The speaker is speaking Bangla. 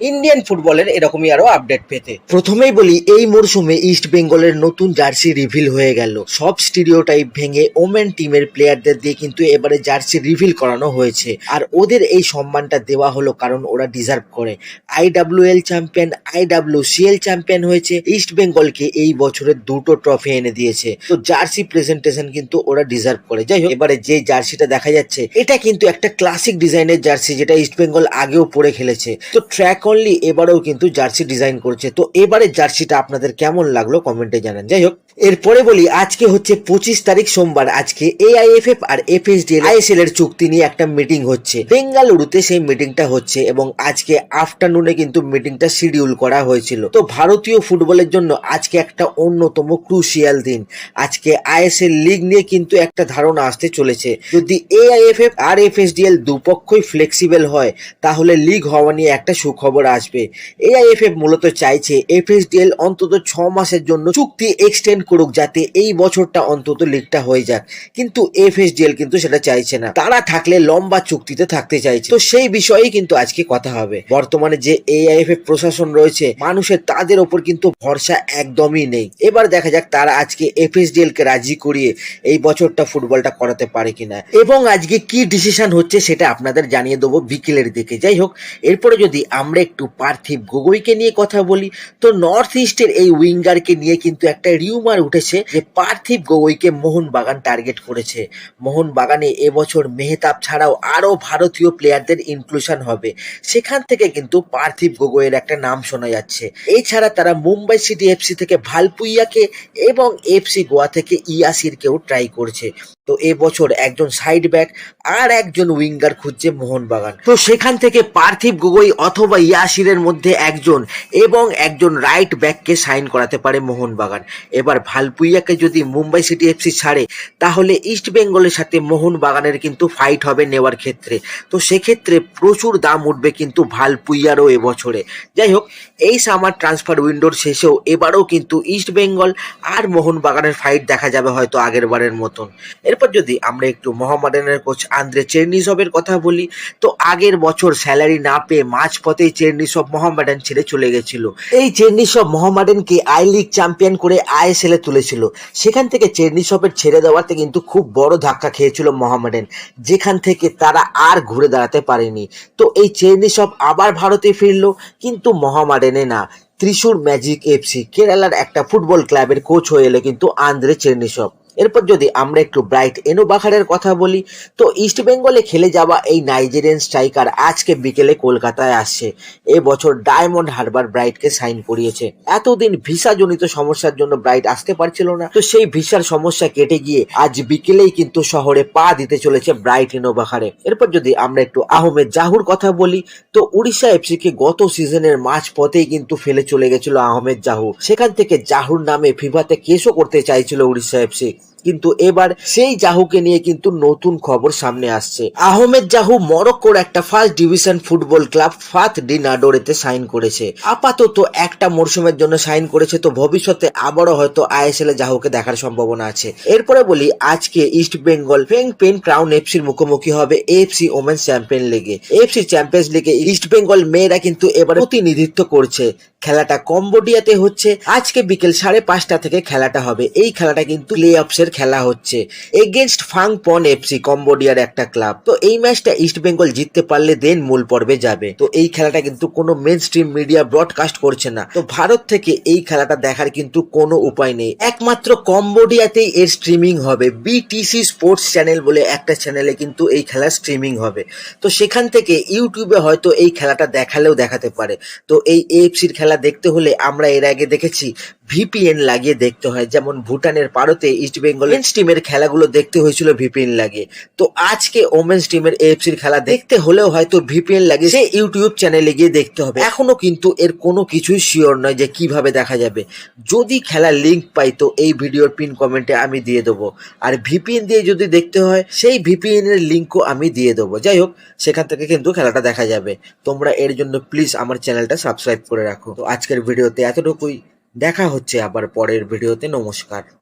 ইন্ডিয়ান ফুটবলের এরকমই আরও আপডেট পেতে। প্রথমেই বলি, এই মরশুমে ইস্ট বেঙ্গলের নতুন জার্সি রিভিল হয়ে গেল। সব স্টিরিও টাইপ ভেঙে ওমেন টিমের প্লেয়ারদের দিয়ে কিন্তু এবারে জার্সি রিভিল করানো হয়েছে। আর ওদের এই সম্মানটা দেওয়া হলো কারণ ওরা ডিজার্ভ করে। আইডাব্লিউএল চ্যাম্পিয়ন আইডাব্লিউসিএল চ্যাম্পিয়ন হয়েছে। ইস্ট বেঙ্গলকে এই বছরের দুটো ট্রফি এনে দিয়েছে। তো জার্সি প্রেজেন্টেশন কিন্তু ওরা ডিজার্ভ করে। যাই হোক, এবারে যে জার্সিটা দেখা যাচ্ছে, এটা কিন্তু একটা ক্লাসিক ডিজাইনের জার্সি যেটা ইস্ট বেঙ্গল আগেও পরে খেলেছে। তো ট্র্যাক অনলি এবারেও কিন্তু জার্সি ডিজাইন করছে। তো এবারে জার্সিটা আপনাদের কেমন লাগল? কমেন্টে জানান। যাই হোক এরপরে বলি, আজকে হচ্ছে পঁচিশ তারিখ সোমবার। আজকে এআইএফএফ আর এফএসডি আইএসএল এর চুক্তি নিয়ে একটা মিটিং হচ্ছে। বেঙ্গালুরুতে সেই মিটিংটা হচ্ছে এবং আজকে আফটারনুনে কিন্তু মিটিংটা শিডিউল করা হয়েছিল। তো ভারতীয় ফুটবলের জন্য আজকে একটা অন্যতম ক্রুশিয়াল দিন। আজকে আইএসএল লিগ নিয়ে কিন্তু একটা ধারণা আসতে চলেছে। যদি এআইএফএফ আর এফএসডিএল দুপক্ষই ফ্লেক্সিবল হয়, তাহলে লিগ হওয়া নিয়ে একটা সুখবর আসবে। এআইএফএফ মূলত চাইছে এফএসডিএল অন্তত ছ মাসের জন্য চুক্তি এক্সটেন্ড করুক যাতে এই বছরটা অন্তত লিগটা হয়ে যাক। কিন্তু এফএসডিএল কিন্তু সেটা চাইছে না। তারা থাকলে লম্বা চুক্তিতে থাকতে চাইছে। তো সেই বিষয়েই কিন্তু আজকে কথা হবে। বর্তমানে যে এআইএফএফ প্রশাসন রয়েছে, মানুষের তাদের ওপর কিন্তু ভরসা একদমই নেই। এবার দেখা যাক তারা আজকে এফএসডিএল কে রাজি করিয়ে এই বছরটা ফুটবলটা করাতে পারে কিনা। এবং আজকে কি ডিসিশন হচ্ছে সেটা আপনাদের জানিয়ে দেবো বিকেলের দিকে। যাই হোক, এরপরে যদি আমরা একটু পার্থিব গগৈকে নিয়ে কথা বলি, তো নর্থ ইস্টের এই উইঙ্গারকে নিয়ে কিন্তু একটা রিউমার উঠেছে যে পার্থিব গগৈকে মোহনবাগান টার্গেট করেছে। মোহনবাগানে এবছর মেহতাব ছাড়াও আরও ভারতীয় প্লেয়ারদের ইনক্লুশন হবে। সেখান থেকে কিন্তু পার্থিব গগৈয়ের একটা নাম শোনা যাচ্ছে। এছাড়া তারা মুম্বাই সিটি এফসি থেকে ভালপুইয়াকে এবং এফসি গোয়া থেকে ইয়াসিরকেও ট্রাই করছে। তো এবছর একজন সাইড ব্যাক আর একজন উইঙ্গার খুঁজছে মোহনবাগান। তো সেখান থেকে পার্থিব গগৈ অথবা ইয়াসিরের মধ্যে একজন এবং একজন রাইট ব্যাককে সাইন করাতে পারে মোহনবাগান। এবার ভালপুইয়াকে যদি মুম্বাই সিটি এফসি ছাড়ে, তাহলে ইস্ট বেঙ্গলের সাথে মোহনবাগানের কিন্তু ফাইট হবে নেওয়ার ক্ষেত্রে। তো সেক্ষেত্রে প্রচুর দাম উঠবে কিন্তু ভালপুইয়ারও এবছরে। যাই হোক, এই সামার ট্রান্সফার উইন্ডোর শেষেও এবারও কিন্তু ইস্ট বেঙ্গল আর মোহনবাগানের ফাইট দেখা যাবে হয়তো আগের বারের মতন। এরপর যদি আমরা একটু মোহামেডানের কোচ আন্দ্রে চেরনিসবের কথা বলি, তো আগের বছর স্যালারি না পেয়ে মাঝপথেই চেরনিসব মোহামেডান ছেড়ে চলে গেছিল। এই চেরনিসব মোহামেডানকে আই লিগ চ্যাম্পিয়ন করে আইএসএল এ তুলেছিল। সেখান থেকে চেরনিসবের ছেড়ে দেওয়াতে কিন্তু খুব বড় ধাক্কা খেয়েছিল মোহামেডান যেখান থেকে তারা আর ঘুরে দাঁড়াতে পারেনি। তো এই চেরনিসব আবার ভারতে ফিরলো, কিন্তু মোহামেডানে না, ত্রিশূর ম্যাজিক এফসি কেরালার একটা ফুটবল ক্লাবের কোচ হয়ে এলো কিন্তু আন্দ্রে চেরনিসব এরপর যদি আমরা একটু ব্রাইট এনো বাখারের কথা বলি, তো ইস্ট বেঙ্গলে খেলে যাওয়া এই নাইজেরিয়ান স্ট্রাইকার আজকে বিকেলে কলকাতায় আসছে। এবছর ডায়মন্ড হারবার ব্রাইটকে সাইন করিয়েছে। এতদিন ভিসা জনিত সমস্যার জন্য ব্রাইট আসতে পারছিল না। তো সেই ভিসার সমস্যা কেটে গিয়ে আজ বিকেলেই কিন্তু শহরে পা দিতে চলেছে ব্রাইট এনো বাখারে এরপর যদি আমরা একটু আহমেদ জাহুর কথা বলি, তো উড়িষ্যা এফসিকে গত সিজনের মাঝ পথেই কিন্তু ফেলে চলে গেছিল আহমেদ জাহু। সেখান থেকে জাহুর নামে ফিফাতে কেসও করতে চাইছিল উড়িষ্যা এফসি। কিন্তু এবার সেই জাহুকে নিয়ে কিন্তু নতুন খবর সামনে আসছে। আহমেদ জাহু মরক্কোর একটা ফার্স্ট ডিভিশন ফুটবল ক্লাব ফাত ডি নাডোরেতে সাইন করেছে। আপাতত একটা মরশুমের জন্য সাইন করেছে, তো ভবিষ্যতে আবারও হয়তো আইএসএল এ জাহুকে দেখার সম্ভাবনা আছে। এরপরে বলি, আজকে East Bengal Phnom Penh Crown এফসির মুখোমুখি হবে এফসি ওমেন চ্যাম্পিয়ন লিগে এফসি চ্যাম্পিয়ন্স লিগে ইস্ট বেঙ্গল মেয়েরা কিন্তু এবার প্রতিনিধিত্ব করছে। খেলাটা কম্বোডিয়াতে হচ্ছে, আজকে বিকেল সাড়ে পাঁচটা থেকে খেলাটা হবে। এই খেলাটা কিন্তু প্লে অফসের খেলা হচ্ছে। এগেনস্ট ফাং পন এফসি কম্বোডিয়ার একটা ক্লাব তো এই ম্যাচটা ইস্ট বেঙ্গল জিততে পারলে দেন মূল পর্বে যাবে। তো এই খেলাটা কিন্তু কোনো মেন স্ট্রিম মিডিয়া ব্রডকাস্ট করছে না। তো ভারত থেকে এই খেলাটা দেখার কিন্তু কোনো উপায় নেই। একমাত্র কম্বোডিয়াতেই এর স্ট্রিমিং হবে। বিটিসি স্পোর্টস চ্যানেল বলে একটা চ্যানেলে কিন্তু এই খেলা স্ট্রিমিং হবে। তো সেখান থেকে ইউটিউবে হয়তো এই খেলাটা দেখালেও দেখাতে পারে। তো এই এএফসির খেলা দেখতে হলে আমরা এর আগে দেখেছি ভিপিএন লাগিয়ে দেখতে হয়। যেমন ভুটানের পারতে ইস্ট বেঙ্গল মেন্স টিমের খেলাগুলো দেখতে হয়েছিল ভিপিএন লাগিয়ে। তো আজকে ওমেন্স টিমের এএফসির খেলা দেখতে হলেও হয়তো ভিপিএন লাগিয়ে সে ইউটিউব চ্যানেলে গিয়ে দেখতে হবে। এখনও কিন্তু এর কোনো কিছুই শিওর নয় যে কীভাবে দেখা যাবে। যদি খেলার লিঙ্ক পাই তো এই ভিডিওর পিন কমেন্টে আমি দিয়ে দেবো। আর ভিপিএন দিয়ে যদি দেখতে হয় সেই ভিপিএন এর লিঙ্কও আমি দিয়ে দেবো। যাই হোক সেখান থেকে কিন্তু খেলাটা দেখা যাবে। তোমরা এর জন্য প্লিজ আমার চ্যানেলটা সাবস্ক্রাইব করে রাখো। তো আজকের ভিডিওতে এতটুকুই। দেখা হচ্ছে আবার পরের ভিডিওতে নমস্কার।